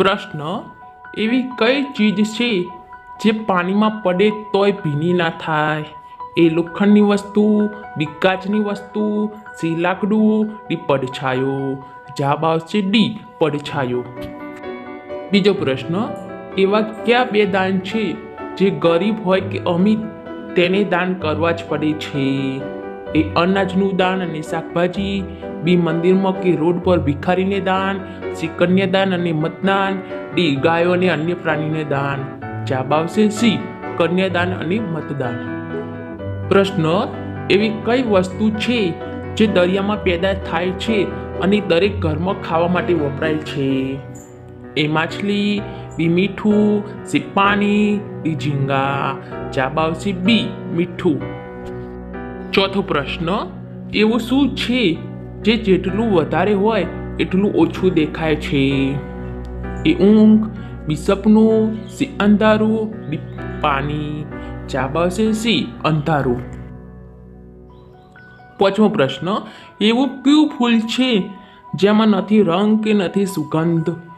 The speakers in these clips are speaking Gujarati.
પ્રશ્ન એવી કઈ ચીજ છે જે પાણીમાં પડે તોય ભીની ના થાય? એ લોખંડની વસ્તુ ડી વસ્તુ, સી લાકડું, ડી પડછાયો. જવાબ આવશે ડી, પડછાયો. બીજો પ્રશ્ન, એવા કયા બે દાન છે જે ગરીબ હોય કે અમીર, તેને દાન કરવા જ પડે છે? એ અનાજનું દાન અને શાકભાજી, બી મંદિરમાં કે રોડ પર ભિખારીને દાન સી કન્યાદાન અને મતદાન, ડી ગાયો અને અન્ય પ્રાણીને દાન. જવાબ આવશે સી કન્યાદાન અને મતદાન. પ્રશ્ન, એવી કઈ વસ્તુ છે જે દરિયામાં પેદા થાય છે અને દરેક ઘરમાં ખાવા માટે વપરાય છે? એ માછલી, બી મીઠું, સી પાણી બી ઝીંગા. જવાબ આવશે બી મીઠું. ચોથો પ્રશ્ન, એવું શું છે જે જેટલું વધારે હોય એટલું ઓછું દેખાય છે? એ ઊંઘ બિસપનું સી અંધારું, બી પાણી ચાબાશે સી અંધારું? પાંચમો પ્રશ્ન, એવું કયું ફૂલ છે જેમાં નથી રંગ કે નથી સુગંધ?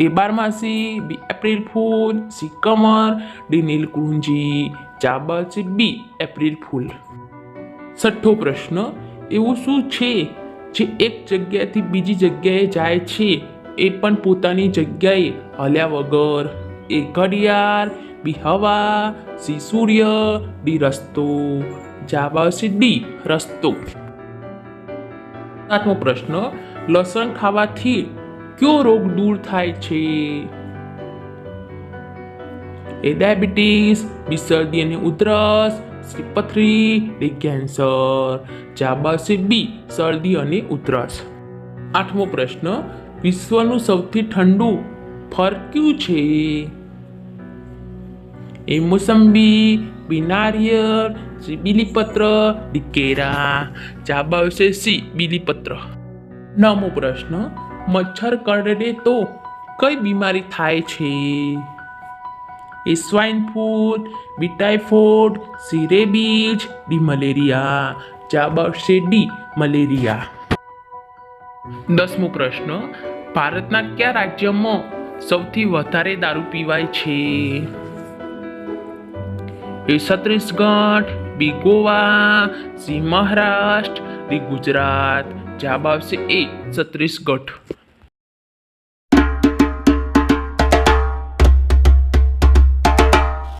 એ બારમાસી બી એપ્રિલ ફૂલ, સી કમર, ડી નીલકુંજી આવશે બી એપ્રિલ ફૂલ. છઠ્ઠો પ્રશ્ન, એવું શું છે જે એક જગ્યાએથી બીજી જગ્યાએ જાય છે? એ પણ પોતાની જગ્યાએ હલ્યા વગર. એ ઘડિયાળ, બી હવા, સી સૂર્ય, ડી રસ્તો. આવશે ડી રસ્તો. સાતમો પ્રશ્ન, લસણ ખાવાથી કયો રોગ દૂર થાય છે? એ ડાયાબિટીસ બી અને ઉધરસ સી પથરી કેન્સર જવાબ બી શરદી અને ઉધરસ. આઠમો પ્રશ્ન, વિશ્વનું સૌથી ઠંડુ ફર કયું છે? એ મોસંબી બી નારિયેળ સી બીલીપત્ર ડી કેરા આવશે સી બીલીપત્ર. નવમો પ્રશ્ન મચ્છર કરડે તો કઈ બીમારી થાય છે? A swine flu B typhoid C rabies D malaria ચાબર D malaria. દસમો પ્રશ્ન, ભારતના કયા રાજ્યમાં સૌથી વધારે દારૂ પીવાય છે? A Chhattisgarh B Goa C Maharashtra D Gujarat. જવાબ આવશે એ છત્તીસગઢ